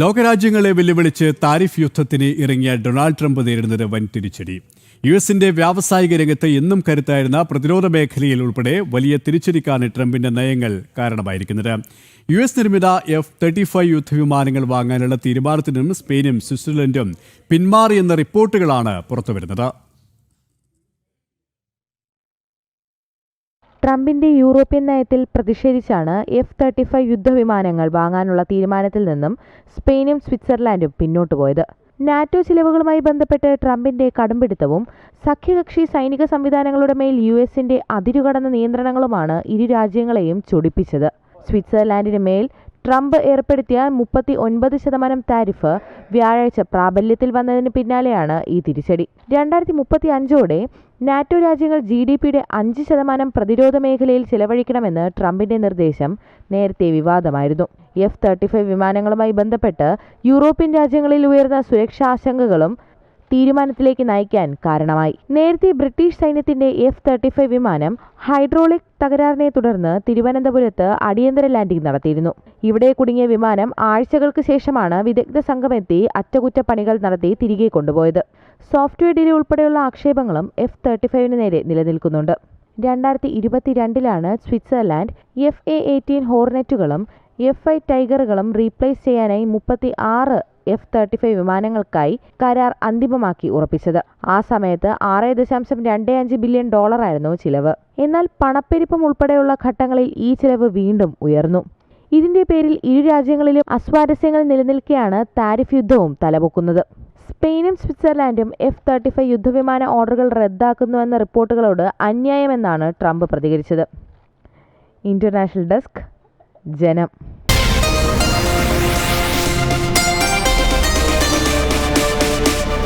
ലോകരാജ്യങ്ങളെ വെല്ലുവിളിച്ച് താരിഫ് യുദ്ധത്തിന് ഇറങ്ങിയ ഡൊണാൾഡ് ട്രംപ് നേരിടുന്നത് വൻ തിരിച്ചടി. യു എസിന്റെ വ്യാവസായിക രംഗത്ത് എന്നും കരുത്തായിരുന്ന പ്രതിരോധ മേഖലയിൽ ഉൾപ്പെടെ വലിയ തിരിച്ചടിക്കാണ് ട്രംപിന്റെ നയങ്ങൾ കാരണമായിരിക്കുന്നത്. യു എസ് നിർമ്മിത എഫ് തേർട്ടി ഫൈവ് യുദ്ധവിമാനങ്ങൾ വാങ്ങാനുള്ള തീരുമാനത്തിനും സ്പെയിനും സ്വിറ്റ്സർലൻഡും പിന്മാറിയെന്ന റിപ്പോർട്ടുകളാണ് പുറത്തുവരുന്നത്. ട്രംപിന്റെ യൂറോപ്യൻ നയത്തിൽ പ്രതിഷേധിച്ചാണ് എഫ് തേർട്ടി ഫൈവ് യുദ്ധവിമാനങ്ങൾ വാങ്ങാനുള്ള തീരുമാനത്തിൽ നിന്നും സ്പെയിനും സ്വിറ്റ്സർലാൻഡും പിന്നോട്ടു പോയത്. നാറ്റോ ചിലവുകളുമായി ബന്ധപ്പെട്ട് ട്രംപിന്റെ കടുംപിടുത്തവും സഖ്യകക്ഷി സൈനിക സംവിധാനങ്ങളുടെ മേൽ യു എസിന്റെ അതിരുകടന്ന നിയന്ത്രണങ്ങളുമാണ് ഇരു രാജ്യങ്ങളെയും ചൊടിപ്പിച്ചത്. സ്വിറ്റ്സർലാൻഡിന് മേൽ ട്രംപ് ഏർപ്പെടുത്തിയ മുപ്പത്തി ഒൻപത് ശതമാനം താരിഫ് വ്യാഴാഴ്ച പ്രാബല്യത്തിൽ വന്നതിന് പിന്നാലെയാണ് ഈ തിരിച്ചടി. രണ്ടായിരത്തി മുപ്പത്തി അഞ്ചോടെ നാറ്റോ രാജ്യങ്ങൾ ജി ഡി പിയുടെ അഞ്ച് ശതമാനം പ്രതിരോധ മേഖലയിൽ ചിലവഴിക്കണമെന്ന് ട്രംപിന്റെ നിർദ്ദേശം നേരത്തെ വിവാദമായിരുന്നു. എഫ് തേർട്ടി ഫൈവ് വിമാനങ്ങളുമായി ബന്ധപ്പെട്ട് യൂറോപ്യൻ രാജ്യങ്ങളിൽ ഉയർന്ന സുരക്ഷാ ആശങ്കകളും തീരുമാനത്തിലേക്ക് നയിക്കാൻ കാരണമായി. നേരത്തെ ബ്രിട്ടീഷ് സൈന്യത്തിന്റെ എഫ് തേർട്ടി ഫൈവ് വിമാനം ഹൈഡ്രോളിക് തകരാറിനെ തുടർന്ന് തിരുവനന്തപുരത്ത് അടിയന്തര ലാൻഡിംഗ് നടത്തിയിരുന്നു. ഇവിടെ കുടുങ്ങിയ വിമാനം ആഴ്ചകൾക്ക് ശേഷമാണ് വിദഗ്ധ സംഘമെത്തി അറ്റകുറ്റപ്പണികൾ നടത്തി തിരികെ കൊണ്ടുപോയത്. സോഫ്റ്റ്വെയർ ഡിലെ ഉൾപ്പെടെയുള്ള ആക്ഷേപങ്ങളും എഫ് തേർട്ടി ഫൈവിന് നേരെ നിലനിൽക്കുന്നുണ്ട്. രണ്ടായിരത്തി ഇരുപത്തിരണ്ടിലാണ് സ്വിറ്റ്സർലാൻഡ് എഫ് എ എയ്റ്റീൻ ഹോർനെറ്റുകളും എഫ് ഐ ടൈഗറുകളും റീപ്ലേസ് ചെയ്യാനായി മുപ്പത്തി ആറ് എഫ് തേർട്ടി ഫൈവ് വിമാനങ്ങൾക്കായി കരാർ അന്തിമമാക്കി ഉറപ്പിച്ചത്. ആ സമയത്ത് ആറ് ദശാംശം രണ്ട് അഞ്ച് ബില്യൺ ഡോളറായിരുന്നു ചിലവ്. എന്നാൽ പണപ്പെരുപ്പം ഉൾപ്പെടെയുള്ള ഘട്ടങ്ങളിൽ ഈ ചിലവ് വീണ്ടും ഉയർന്നു. ഇതിന്റെ പേരിൽ ഇരു രാജ്യങ്ങളിലും അസ്വാരസ്യങ്ങൾ നിലനിൽക്കെയാണ് താരിഫ് യുദ്ധവും തലപൊക്കുന്നത്. സ്പെയിനും സ്വിറ്റ്സർലാൻഡും എഫ് തേർട്ടി ഫൈവ് യുദ്ധവിമാന ഓർഡറുകൾ റദ്ദാക്കുന്നുവെന്ന റിപ്പോർട്ടുകളോട് അന്യായമെന്നാണ് ട്രംപ് പ്രതികരിച്ചത്. International desk Janam.